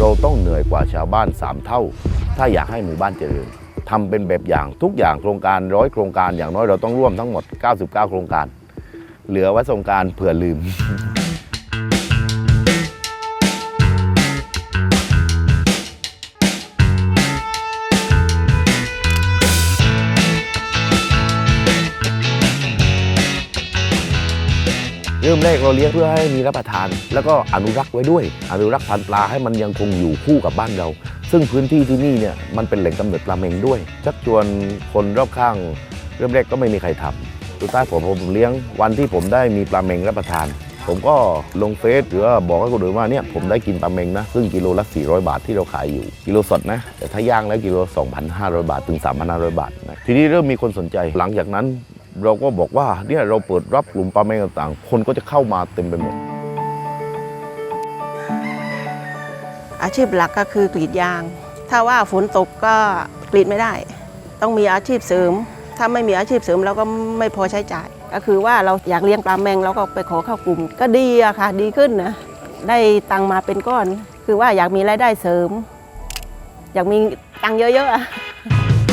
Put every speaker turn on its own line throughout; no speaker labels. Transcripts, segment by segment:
เราต้องเหนื่อยกว่าชาวบ้าน 3 เท่า ถ้าอยากให้หมู่บ้านเจริญทำเป็นแบบอย่างทุกอย่างโครงการร้อยโครงการอย่างน้อยเราต้องร่วมทั้งหมด 99 โครงการ เหลือไว้สงการเผื่อลืม เริ่มแรกเราเลี้ยงเพื่อให้มีรับประทาน แล้วก็อนุรักษ์ไว้ด้วย อนุรักษ์พันธุ์ปลาให้มันยังคงอยู่คู่กับบ้านเรา ซึ่งพื้นที่ที่นี่เนี่ยมันเป็นแหล่งกำเนิดปลาเมงด้วยชักชวนคนรอบข้าง เริ่มแรกก็ไม่มีใครทำสุดท้ายผมผมเลี้ยงวันที่ผมได้มีปลาเมงรับประทาน ผมก็ลงเฟซหรือว่าบอกให้คนอื่นว่าเนี่ยผมได้กินปลาเมงนะ ซึ่งกิโลละ 400 บาทที่เราขายอยู่ กิโลสดนะ แต่ถ้าย่างแล้วกิโล 2,500 บาทถึง 3,500 บาทนะทีนี้เริ่มมีคนสนใจหลังจากนั้น เราก็บอกว่าเนี่ยเราเปิดรับกลุ่มปลาเมงต่างๆ คนก็จะเข้ามาเต็มไปหมด
อาชีพหลักก็คือกรีดยาง ถ้าว่าฝนตกก็กรีดไม่ได้ ต้องมีอาชีพเสริม ถ้าไม่มีอาชีพเสริมเราก็ไม่พอใช้จ่าย ก็คือว่าเราอยากเลี้ยงปลาแมงเราก็ไปขอเข้ากลุ่ม ก็ดีอะค่ะ ดีขึ้นนะ ได้ตังค์มาเป็นก้อน คือว่าอยากมีรายได้เสริม อยากมีตังค์เยอะๆอะ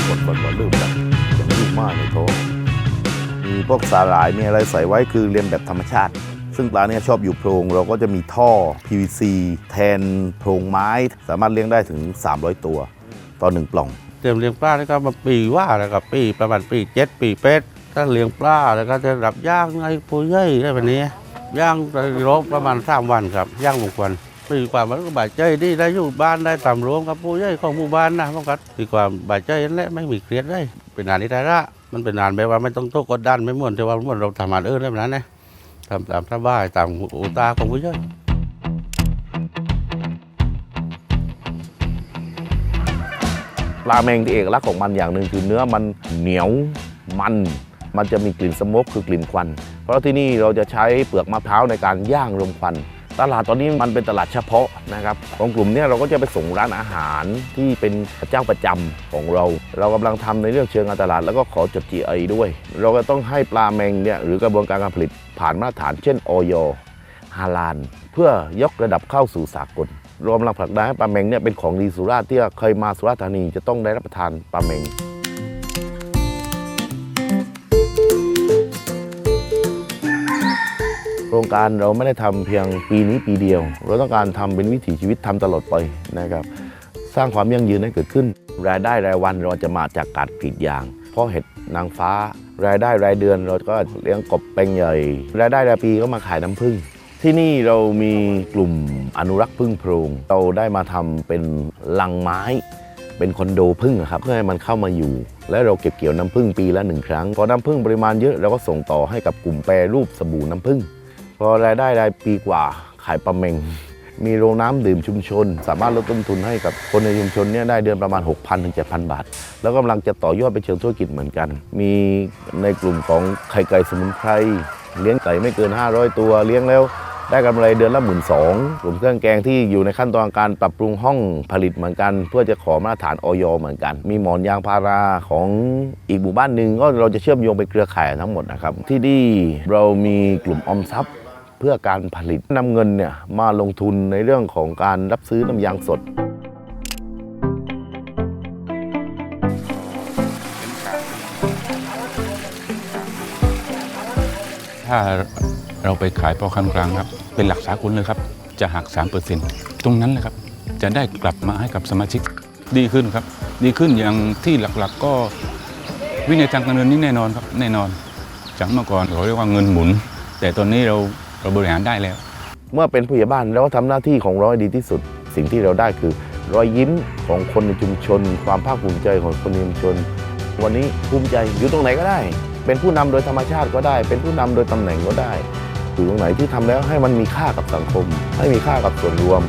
บดบดบดลืมกันยังลืมมากในโถ มีพวกสาหร่ายมีอะไรใส่ไว้คือเรียนแบบธรรมชาติ ซึ่งปลาเนี่ยชอบอยู่โพรงเราก็จะมีท่อ PVC แทนโพรงไม้ สามารถเลี้ยงได้ถึง 300 ตัวต่อหนึ่งปล่อง
เตรียมเลี้ยงปลาแล้วก็มาปีว่าแล้วก็ปีประมาณปีเจ็ดปีเป็ดถ้าเลี้ยงปลาแล้วก็จะรับย่างไอ้ปูเย่ยได้แบบนี้ย่างรบประมาณสามวันครับย่างหมกวันปีกว่ามันก็บาดใจดีได้อยู่บ้านได้ตามรวมกับปูย่ยของหมู่บ้านนะมันก็ดีกว่าบาดใจนั่นแหละไม่มีเครียดได้เป็นงานที่ได้ละ มันเป็นงานแบบว่าไม่ต้องโตกดดันไม่หมือนแต่ว่ามือนเราทำงานอื่นได้แบบนั้นนะทำตามสบายตามอุตาของปูเย่ย
ปลาแมงที่เอกลักษณ์ของมันอย่างหนึ่งคือเนื้อมันเหนียวมัน มันจะมีกลิ่นสโมกคือกลิ่นควัน เพราะที่นี่เราจะใช้เปลือกมะพร้าวในการย่างรมควัน ตลาดตอนนี้มันเป็นตลาดเฉพาะนะครับของกลุ่มนี้เราก็จะไปส่งร้านอาหารที่เป็นเจ้าประจำของเรา เรากำลังทำในเรื่องเชิงการตลาด แล้วก็ขอจด GI ด้วย เราก็ต้องให้ปลาแมงเนี่ยหรือกระบวนการการผลิตผ่านมาตรฐานเช่นออยฮาลาน เพื่อยกระดับเข้าสู่สากลรวมลังผลักดันให้ปลาเมงเนี่ยเป็นของดีสุราษฎร์ที่เคยมาสุราษฎร์ธานีจะต้องได้รับประทานปลาเมง รงการเราไม่ได้ทำเพียงปีนี้ปีเดียว เราต้องการทำเป็นวิถีชีวิตทำตลอดไปนะครับ สร้างความยั่งยืนให้เกิดขึ้น รายได้รายวันเราจะมาจากการกรีดยาง เพราะเห็ดนางฟ้า รายได้รายเดือนเราก็เลี้ยงกบเป็งใหญ่ รายได้รายปีก็มาขายน้ำผึ้งที่นี่เรามีกลุ่มอนุรักษ์พึ่งโพรงเราได้มาทำเป็นลังไม้ เป็นคอนโดพึ่งครับเพื่อให้มันเข้ามาอยู่ และเราเก็บเกี่ยวน้ำผึ้งปีละหนึ่งครั้งพอน้ำผึ้งปริมาณเยอะเราก็ส่งต่อให้กับกลุ่มแปรรูปสบู่น้ำผึ้ง พอรายได้รายปีกว่าขายปลาเมง มีโรงน้ำดื่มชุมชน สามารถลดต้นทุนให้กับคนในชุมชนเนี่ยได้เดือนประมาณ 6,000ถึง7,000 บาท แล้วกำลังจะต่อยอดไปเชิงธุรกิจเหมือนกัน มีในกลุ่มของไข่ไก่สมุนไพรเลี้ยงไก่ไม่เกิน 500 ตัวเลี้ยงแล้วได้กำไรเดือนละหมื่นสองกลุ่มเครื่องแกงที่อยู่ในขั้นตอนการปรับปรุงห้องผลิตเหมือนกัน เพื่อจะขอมาตรฐานออยเหมือนกัน มีหมอนยางพาราของอีกหมู่บ้านหนึ่งก็เราจะเชื่อมโยงเป็นเครือข่ายทั้งหมดนะครับ ที่นี่เรามีกลุ่มออมทรัพย์ เพื่อการผลิตนำเงินเนี่ยมาลงทุนในเรื่องของการรับซื้อน้ำยางสด
ถ้าเราไปขายพอครั้งกลางครับ เป็นหลักสากลเลยครับ จะหัก 3%ตรงนั้นแหละครับ จะได้กลับมาให้กับสมาชิกดีขึ้นครับ ดีขึ้นอย่างที่หลักๆก็วินัยทางการเงินนี่แน่นอนครับ แน่นอน จากเมื่อก่อนเราเรียกว่าเงินหมุน แต่ตอนนี้เรา เราบริหารได้แล้ว
เมื่อเป็นผู้ใหญ่บ้านเราก็ทำหน้าที่ของเราให้ดีที่สุด สิ่งที่เราได้คือ รอยยิ้มของคนในชุมชน ความภาคภูมิใจของคนในชุมชน วันนี้ภูมิใจอยู่ตรงไหนก็ได้ เป็นผู้นำโดยธรรมชาติก็ได้ เป็นผู้นำโดยตำแหน่งก็ได้อยู่ตรงไหนที่ทำแล้วให้มันมีค่ากับสังคม ให้มีค่ากับส่วนรวม